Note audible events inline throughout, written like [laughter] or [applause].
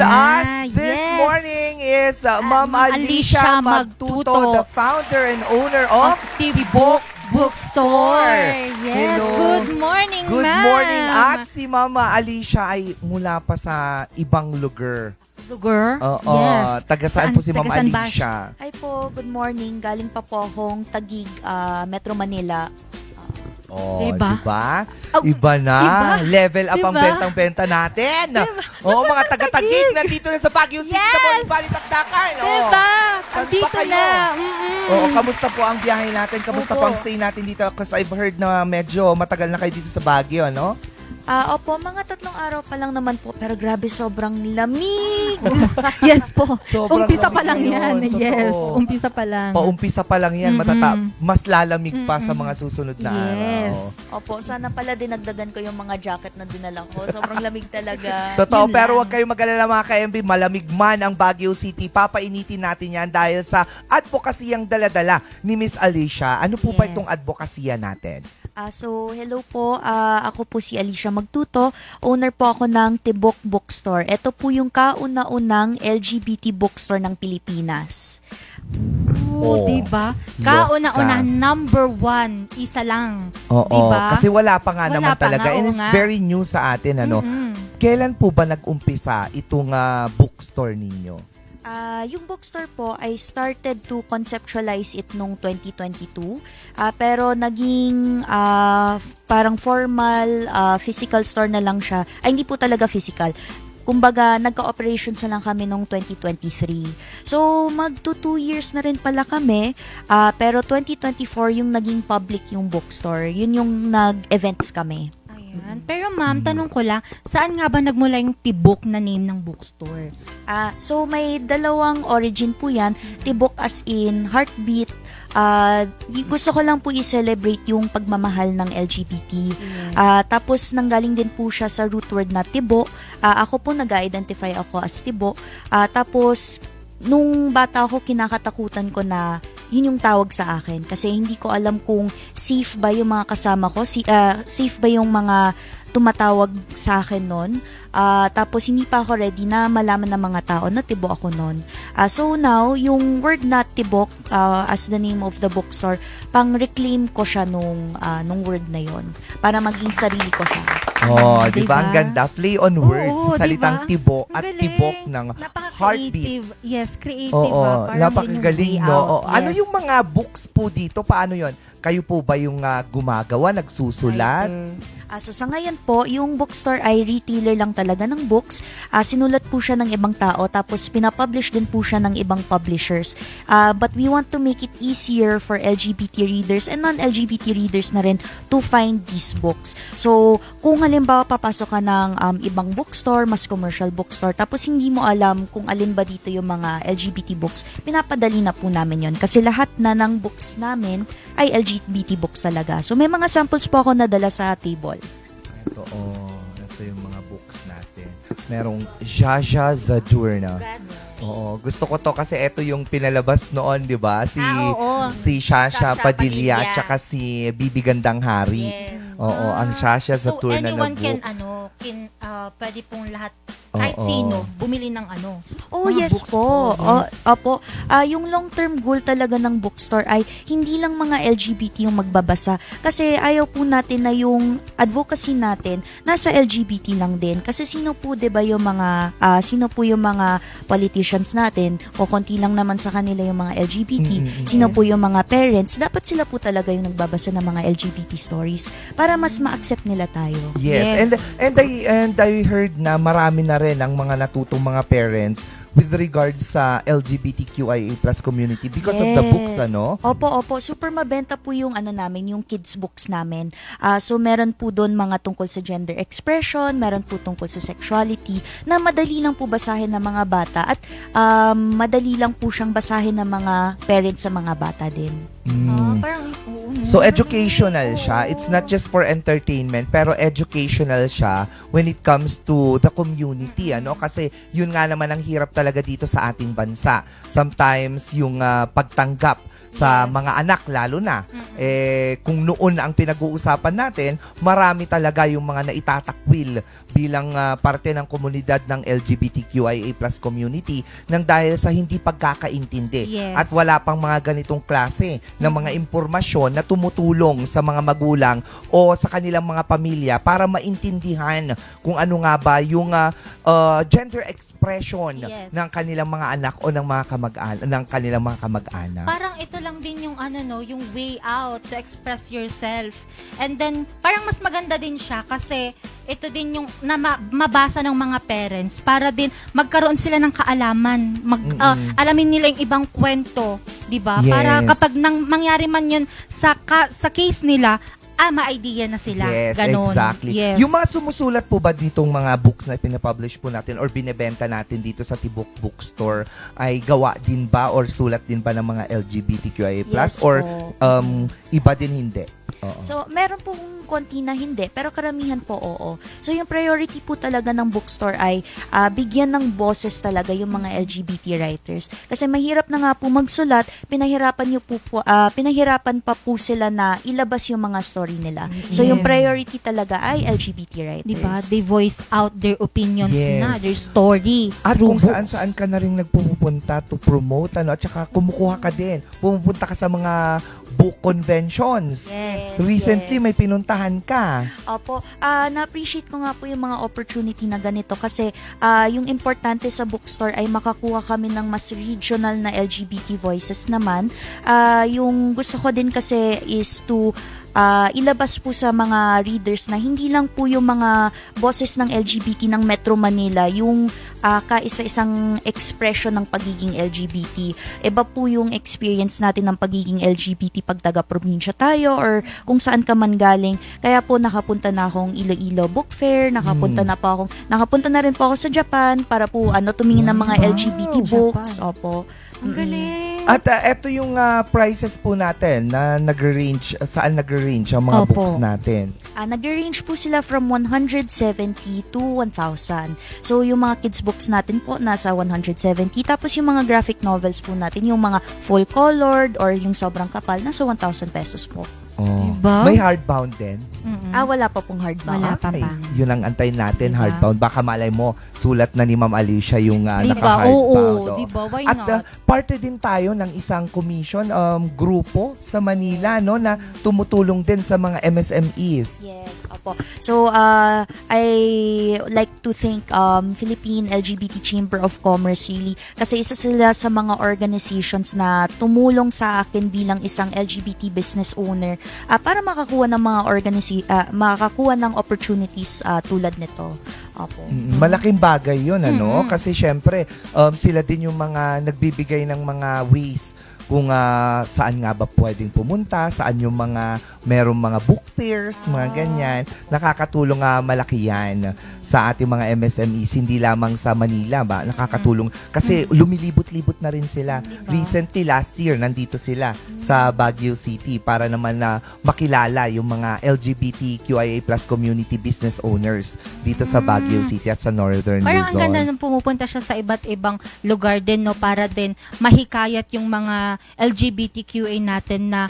With us this Yes. morning is uh, Ma'am Alicia Alicia Magtuto, Magtuto. the founder and owner of Tibok Bookstore. Yes, Hello. good morning, Good ma'am. morning. At si Mama Alicia ay mula pa sa ibang lugar. Lugar? Oo. yes. Taga saan Saan- po si Ma'am taga saan ba Alicia? Hi po, good morning. Galing pa po akong Tagig, ah, Metro Manila. Oh, Diba? diba? Oh, Iba na. iba. Level up ang Diba? bentang-benta natin. Oo, mga taga-tagig. Nandito na sa Baguio City sa Yes. Bonifali, Takdakan. Oo. Diba? Andito na. Mm-mm. Oo, kamusta po ang biyahe natin? Kamusta Opo. po ang stay natin dito? Kasi I've heard na medyo matagal na kayo dito sa Baguio, no? Ah, opo, mga tatlong araw pa lang naman po. Pero grabe, sobrang lamig. [laughs] yes po. Sobrang umpisa pa lamig lang yan. ngayon, Yes, totoo. umpisa pa lang. Paumpisa pa lang yan, Mm-mm. matata mas lalamig pa sa Mm-mm. mga susunod na Yes. araw. opo, sana pala dinagdagan ko yung mga jacket na dinala ko. Sobrang lamig talaga. [laughs] Totoo, Yun pero lang. huwag kayong mag-alala mga ka-MB, malamig man ang Baguio City. Papainitin natin yan dahil sa advocacy ang daladala ni Miss Alicia. Ano po ba Yes. itong advocacy natin? Ah, so, hello po. Ah, ako po si Alicia Magtuto. Owner po ako ng Tibok Bookstore. Ito po yung kauna-unang LGBT bookstore ng Pilipinas. Oh, Oo, diba? Diyos Kauna-una, ka. number one, isa lang. Oo, Diba? kasi wala pa nga Wala naman pa talaga. nga, And it's nga. very new sa atin, ano? Mm-mm. Kailan po ba nag-umpisa itong ah, bookstore ninyo? Ah, yung bookstore po, I started to conceptualize it nung 2022. Ah, pero naging f- parang formal ah, physical store na lang siya. Ay, hindi po talaga physical. Kumbaga, nagka-operations na lang kami nung 2023. So, magto two years na rin pala kami. Ah, pero 2024 yung naging public yung bookstore. Yun yung nag-events kami. Ayan. Pero ma'am, tanong ko lang, saan nga ba nagmula yung tibok na name ng bookstore? Ah, so may dalawang origin po 'yan. Tibok as in heartbeat. Ah, y- gusto ko lang po i-celebrate yung pagmamahal ng LGBT. Ah, tapos nanggaling din po siya sa root word na tibo. Ah, ako po nag-identify ako as tibo. Ah, tapos nung bata ako kinakatakutan ko na yun yung tawag sa akin. Kasi hindi ko alam kung safe ba yung mga kasama ko, si, ah, safe ba yung mga tumatawag sa akin noon. Ah, tapos hindi pa ako ready na malaman ng mga tao na tibo ako noon. Ah, so now, yung word na tibok ah, as the name of the bookstore, pang-reclaim ko siya nung, ah, nung word na yon para maging sarili ko siya. Oh, Mm, di ba? Ang diba? ganda. Play on words Oo, sa salitang diba? tibo at galing. tibok ng Napaka-creative. Yes, creative Oo, ah. Parang napakagaling, no? out. Oo. Ano Yes. yung mga books po dito? Paano yon? Kayo po ba yung ah, gumagawa, nagsusulat? Writer. Ah, so sa ngayon po, yung bookstore ay retailer lang talaga ng books. Ah, sinulat po siya ng ibang tao tapos pinapublish din po siya ng ibang publishers. Ah, but we want to make it easier for LGBT readers and non-LGBT readers na rin to find these books. So, kung halimbawa papasok ka ng um, ibang bookstore, mas commercial bookstore, tapos hindi mo alam kung alin ba dito yung mga LGBT books, pinapadali na po namin yon Kasi lahat na ng books namin ay LGBT books talaga. So, may mga samples po ako nadala sa table. Ito, oh, ito yung mga books natin. Merong Jaja Zadurna. Oo, gusto ko to kasi ito yung pinalabas noon, di ba? Si, Ah, oo. si Shasha Shasha Padilla, Padilla. tsaka si Bibi Gandang Hari. Yes. Oo, ang Shasha So, Zadurna na anyone book. can, ano, can, ah, pwede pong lahat, kahit Oo. sino, bumili ng ano. Oh, Mga yes books po. po, Oh, yes. opo. Ah, yung long-term goal talaga ng bookstore ay hindi lang mga LGBT yung magbabasa. Kasi ayaw po natin na yung advocacy natin nasa LGBT lang din. Kasi sino po 'di ba yung mga ah, sino po yung mga politicians natin o konti lang naman sa kanila yung mga LGBT. Mm, mm, mm. Sino Yes. po yung mga parents? Dapat sila po talaga yung nagbabasa ng mga LGBT stories para mas ma-accept nila tayo. Yes. Yes. And and I and I heard na marami na rin ang mga natutong mga parents with regards sa LGBTQIA+ community because of the books Yes. ano. Opo, opo. Super mabenta po yung ano namin, yung kids books namin. Ah, so meron po doon mga tungkol sa gender expression, meron po tungkol sa sexuality na madali lang po basahin ng mga bata at um, madali lang po siyang basahin ng mga parents sa mga bata din. Mm. Ah, parang? So educational siya. It's not just for entertainment pero educational siya when it comes to the community ano kasi yun nga naman ang hirap talaga dito sa ating bansa. Sometimes yung ah, pagtanggap sa Yes. mga anak lalo na. Mm-mm. Eh kung noon ang pinag-uusapan natin, marami talaga yung mga naitatakwil bilang ah, parte ng komunidad ng LGBTQIA+ community nang dahil sa hindi pagkakaintindi Yes. at wala pang mga ganitong klase ng mga impormasyon na tumutulong sa mga magulang o sa kanilang mga pamilya para maintindihan kung ano nga ba yung ah, ah, gender expression Yes. ng kanilang mga anak o ng mga kamag-anak ng kanilang mga kamag-anak. Parang ito lang din yung ano no, yung way out to express yourself. And then parang mas maganda din siya kasi ito din yung na ma- mabasa ng mga parents para din magkaroon sila ng kaalaman, mag Mm-mm. alamin nila yung ibang kwento, 'di ba? Para Yes. kapag nang mangyari man 'yun sa ka- sa case nila, ah, ma-idea na sila. Yes, Ganon. exactly. Yes. Yung mga sumusulat po ba ditong mga books na pinapublish po natin or binebenta natin dito sa Tibok Bookstore ay gawa din ba or sulat din ba ng mga LGBTQIA+, Yes or po. um, iba din hindi? Oo. So, meron pong konti na hindi, pero karamihan po oo. So, yung priority po talaga ng bookstore ay ah, bigyan ng boses talaga yung mga LGBT writers. Kasi mahirap na nga po magsulat, pinahirapan niyo po, po ah, pinahirapan pa po sila na ilabas yung mga story nila. So, yung priority talaga ay LGBT writers. 'di ba? They voice out their opinions Yes. na, their story At kung saan books. saan ka na rin nagpupunta to promote ano at saka kumukuha ka din. Pumupunta ka sa mga book conventions. Yes. Recently yes. may pinuntahan ka. Opo, ah na-appreciate ko nga po yung mga opportunity na ganito kasi ah, yung importante sa bookstore ay makakuha kami ng mas regional na LGBT voices naman. Ah, yung gusto ko din kasi is to ah, ilabas po sa mga readers na hindi lang po yung mga boses ng LGBT ng Metro Manila yung ah, kaisa-isang expression ng pagiging LGBT. Iba po yung experience natin ng pagiging LGBT pag taga-probinsya tayo or kung saan ka man galing. Kaya po nakapunta na akong Iloilo Book Fair, nakapunta Hmm. na po akong nakapunta na rin po ako sa Japan para po ano tumingin ng mga Wow, LGBT Japan. books. Opo. Ang galing. At uh, eto yung ah, prices po natin na nagre-range, saan nagre-range ang mga Opo. books natin. Ah, nag-range po sila from 170 to 1,000. So, yung mga kids books natin po, nasa 170. Tapos, yung mga graphic novels po natin, yung mga full-colored or yung sobrang kapal, nasa 1,000 pesos po. Oh. Diba? May hardbound din. Mm-mm. Ah, wala pa pong hardbound. Wala pa Ay, pa. Yun ang antayin natin, Diba? hardbound. Baka malay mo, sulat na ni Ma'am Alicia yung uh, Diba? naka-hardbound. Oo, oh. diba? Why At not? uh, parte din tayo ng isang commission um, grupo sa Manila no na tumutulong din sa mga MSMEs. Yes, opo. So, uh, I like to thank um, Philippine LGBT Chamber of Commerce really kasi isa sila sa mga organizations na tumulong sa akin bilang isang LGBT business owner uh, para makakuha ng mga organisi uh, makakuha ng opportunities uh, tulad nito. Opo. Mm, Malaking bagay 'yon ano Mm-mm. kasi syempre um, sila din yung mga nagbibigay ng mga ways kung ah, saan nga ba pwedeng pumunta, saan yung mga merong mga book fairs, mga Ah. ganyan. Nakakatulong nga malaki yan sa ating mga MSMEs, hindi lamang sa Manila ba? Nakakatulong kasi lumilibot-libot na rin sila. Recently, last year, nandito sila sa Baguio City para naman na makilala yung mga LGBTQIA plus community business owners dito sa Baguio City at sa Northern Parang ang Luzon. ganda nung pumupunta siya sa iba't ibang lugar din, no? Para din mahikayat yung mga LGBTQA natin na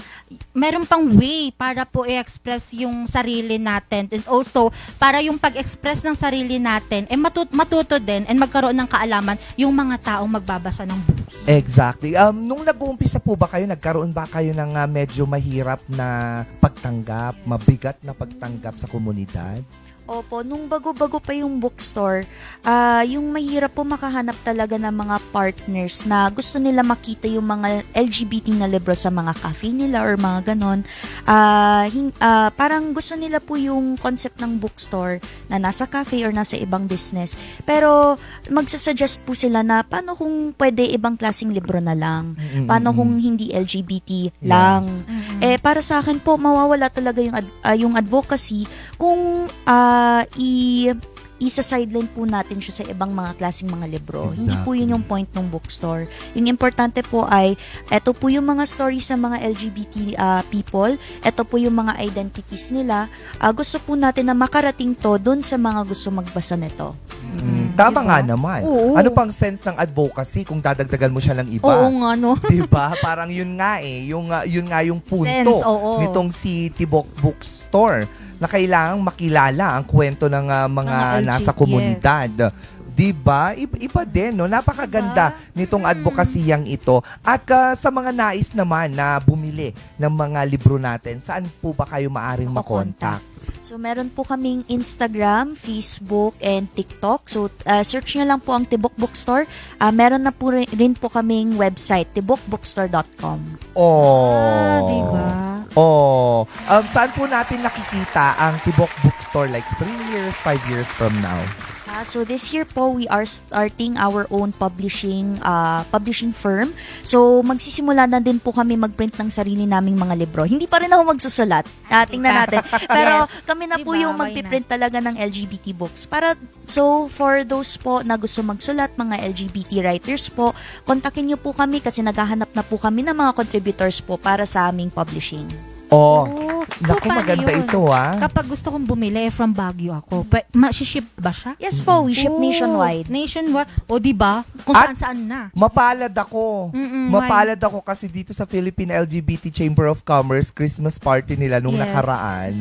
meron pang way para po i-express yung sarili natin. And also, para yung pag-express ng sarili natin, eh matut- matuto din and magkaroon ng kaalaman yung mga taong magbabasa ng books. Exactly. Um, nung nag-uumpisa po ba kayo, nagkaroon ba kayo ng ah, medyo mahirap na pagtanggap, mabigat na pagtanggap sa komunidad? Opo, nung bago-bago pa yung bookstore, ah yung mahirap po makahanap talaga ng mga partners na gusto nila makita yung mga LGBT na libro sa mga cafe nila or mga ganon. Ah, hin- ah, parang gusto nila po yung concept ng bookstore na nasa cafe or nasa ibang business. Pero magsasuggest po sila na paano kung pwede ibang klaseng libro na lang? Paano kung hindi LGBT lang? Eh para sa akin po mawawala talaga yung ad- ah, yung advocacy kung ah, i isa sideline po natin siya sa ibang mga klaseng mga libro. Hindi po yun yung point ng bookstore. Yung importante po ay eto po yung mga stories sa mga LGBT ah, people, eto po yung mga identities nila. Ah, gusto po natin na makarating to doon sa mga gusto magbasa nito. Mm. Tama Diba? nga naman. Oo. Ano pang sense ng advocacy kung dadagdagan mo siya ng iba? Oo nga, no? 'Di ba? Parang yun nga eh, yung ah, yun nga yung punto Sense, oo. nitong si Tibok Bookstore na kailangang makilala ang kwento ng ah, mga, Mga LG, nasa komunidad. 'Di ba? Iba, din, no? Napakaganda nitong Mm. advokasiyang ito. At ah, sa mga nais naman na bumili ng mga libro natin, saan po ba kayo maaring makontak? So, meron po kaming Instagram, Facebook, and TikTok. So, uh, search nyo lang po ang Tibok Bookstore. Ah, meron na po rin, rin po kaming website, tibokbookstore.com. Oh. Ah, diba? Oh. Um, saan po natin nakikita ang Tibok Bookstore like 3 years, 5 years from now? Ah, so this year po we are starting our own publishing uh, publishing firm. So magsisimula na din po kami magprint ng sarili naming mga libro. Hindi pa rin ako magsusulat. Ah, tingnan natin. Pero Yes. kami na po Diba? yung Why magpiprint talaga ng LGBT books. Para so for those po na gusto magsulat mga LGBT writers po, kontakin niyo po kami kasi naghahanap na po kami ng mga contributors po para sa aming publishing. Oh. So, Naku, paano maganda yun? ito ah. Kapag gusto kong bumili eh, from Baguio ako, pa, ma-ship ba siya? Yes po, we ship Oo, nationwide. Nationwide. O, di ba? Kung At- saan-saan na. Mapalad ako. Mm-mm, Mapalad ako kasi dito sa Philippine LGBT Chamber of Commerce Christmas party nila nung Yes. nakaraan.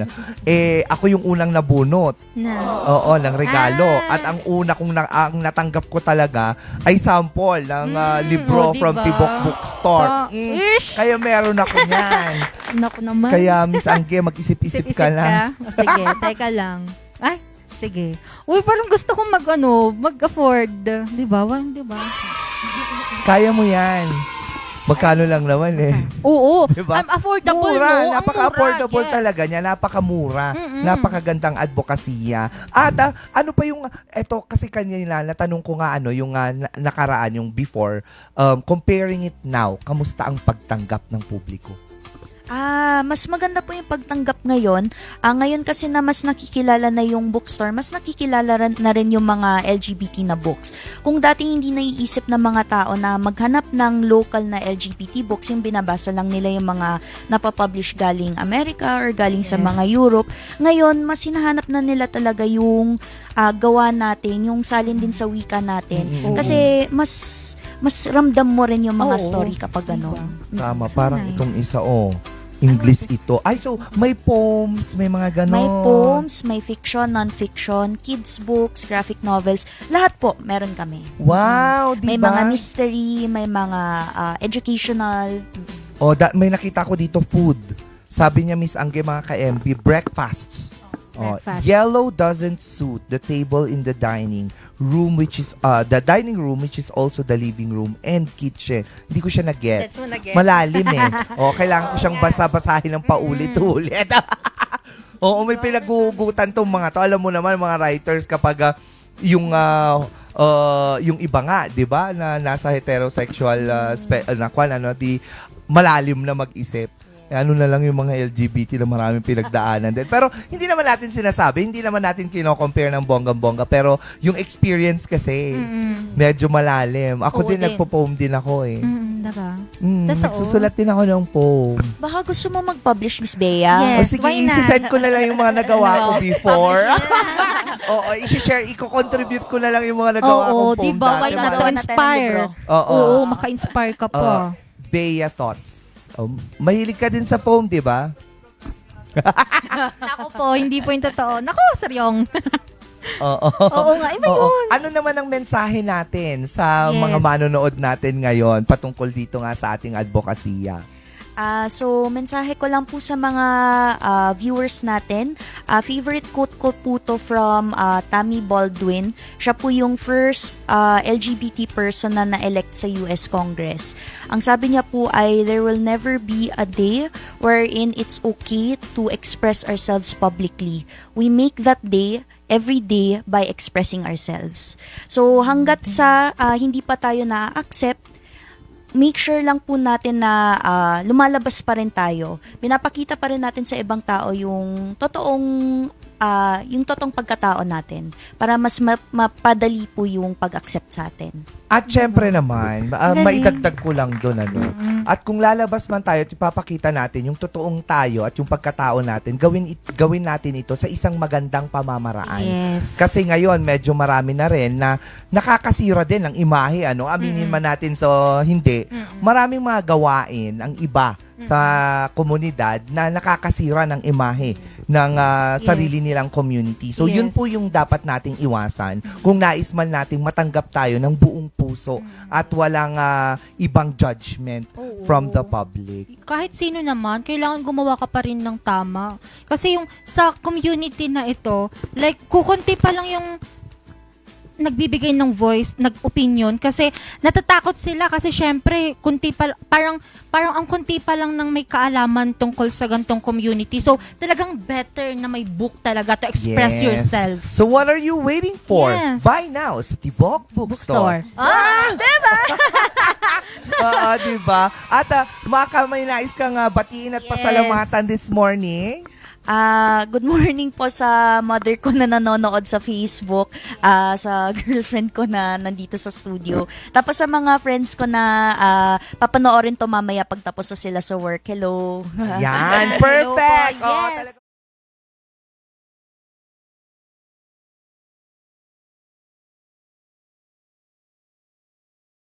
Eh ako yung unang nabunot. Na. Oo, ng regalo. Ah. At ang una kong na, ang natanggap ko talaga ay sample ng ah, Mm, libro o, from diba? Tibok Bookstore. So, Mm, ish! kaya meron ako niyan. [laughs] Naku naman. kaya Miss Angge, mag-isip-isip Isip-isip ka na. O, sige, teka lang. Ay, sige. Uy, parang gusto kong mag, ano, mag-afford. Di ba? Wa- Di ba? Kaya mo yan. Magkano lang naman eh. Oo. [laughs] Diba? I'm affordable, mura, no? Napaka-affordable yes. talaga niya, napakamura, Mm-mm. napakagandang advokasya. At ah, ano pa yung, eto kasi kanina, natanong ko nga ano, yung na- nakaraan, yung before, um, comparing it now, kamusta ang pagtanggap ng publiko? Ah, mas maganda po yung pagtanggap ngayon. Ah, ngayon kasi na mas nakikilala na yung bookstore, mas nakikilala rin, na rin yung mga LGBT na books. Kung dati hindi naiisip ng mga tao na maghanap ng local na LGBT books, yung binabasa lang nila yung mga napapublish galing Amerika or galing sa Yes. mga Europe, ngayon mas hinahanap na nila talaga yung ah, gawa natin, yung salin din sa wika natin. Mm-mm. Kasi mas mas ramdam mo rin yung mga Oo. story kapag ano. Tama, So parang nice. itong isa, oh. English ito. Ay, so, may poems, may mga ganon. May poems, may fiction, non-fiction, kids books, graphic novels, lahat po meron kami. Wow, di May ba? mga mystery, may mga ah, educational. Oh, da- may nakita ko dito food. Sabi niya Miss Angge mga ka-MB, breakfasts. Oh, Breakfast. yellow doesn't suit the table in the dining room which is uh the dining room which is also the living room and kitchen. Hindi ko siya na-get. Malalim eh. [laughs] Oh, kailangan ko siyang basa-basahin ng paulit-ulit. [laughs] Oo, may pinagugutan tong mga to. Alam mo naman mga writers kapag ah, yung ah, ah, yung iba nga, 'di ba, na nasa heterosexual ah, spe- ah, na kwan, ano, di malalim na mag-isip. Eh, ano na lang yung mga LGBT na maraming pinagdaanan din. Pero hindi naman natin sinasabi, hindi naman natin kino-compare ng bonggang-bongga. Pero yung experience kasi, Mm-mm. medyo malalim. Ako Oo din, din. nagpo-poem din ako eh. Mm, diba? Mm, Totoo. nagsusulat din ako ng poem. Baka gusto mo mag-publish, Miss Bea? Yes. o sige, why not? isi-send ko na lang yung mga nagawa ko [laughs] before. [laughs] Oo, i-share, i-contribute ko na lang yung mga nagawa Oo, kong poem diba? Why dati. not to inspire? Oo. Oo, maka-inspire ka Oo. pa. Bea Thoughts. Oh, mahilig ka din sa poem, di ba? Nako po, hindi po yung totoo. Nako, seryong. [laughs] Oo. Oo nga, iba Oo. yun. Ano naman ang mensahe natin sa Yes. mga manonood natin ngayon patungkol dito nga sa ating advokasya? Ah, so, mensahe ko lang po sa mga ah, viewers natin. Ah, favorite quote ko po to from ah, Tammy Baldwin. Siya po yung first ah, LGBT person na na-elect sa US Congress. Ang sabi niya po ay, there will never be a day wherein it's okay to express ourselves publicly. We make that day every day by expressing ourselves. So, hanggat sa ah, hindi pa tayo na-accept, make sure lang po natin na ah, lumalabas pa rin tayo. Pinapakita pa rin natin sa ibang tao yung totoong ah, yung totoong pagkatao natin para mas ma- mapadali po yung pag-accept sa atin. At syempre naman, Galing. maidagdag ko lang doon ano. Mm-mm. At kung lalabas man tayo at ipapakita natin yung totoong tayo at yung pagkatao natin, gawin it- gawin natin ito sa isang magandang pamamaraan. Yes. Kasi ngayon medyo marami na rin na nakakasira din ng imahe ano. Aminin Mm-mm. man natin so hindi. Mm-mm. Maraming mga gawain ang iba sa komunidad na nakakasira ng imahe ng ah, Yes. sarili nilang community. So yun Yes. po yung dapat nating iwasan kung nais man nating matanggap tayo ng buong puso at walang ah, ibang judgment Oo. from the public. kahit sino naman, kailangan gumawa ka pa rin ng tama. Kasi yung sa community na ito, like, kukunti pa lang yung nagbibigay ng voice, nag-opinion kasi natatakot sila kasi syempre kunti pa parang parang ang kunti pa lang ng may kaalaman tungkol sa gantong community. So talagang better na may book talaga to express Yes. yourself. So what are you waiting for? Yes. Buy now sa Tibok Bookstore. Ah, [laughs] Oo, di ba? At uh, Maka, may nais kang ah, batiin at Yes. pasalamatan this morning. Ah, good morning po sa mother ko na nanonood sa Facebook, ah, sa [laughs] girlfriend ko na nandito sa studio. Tapos sa mga friends ko na ah, papanoorin to mamaya pagtapos na sila sa work. Hello. Yan, [laughs] Hello po, perfect. Oo, yes. talaga-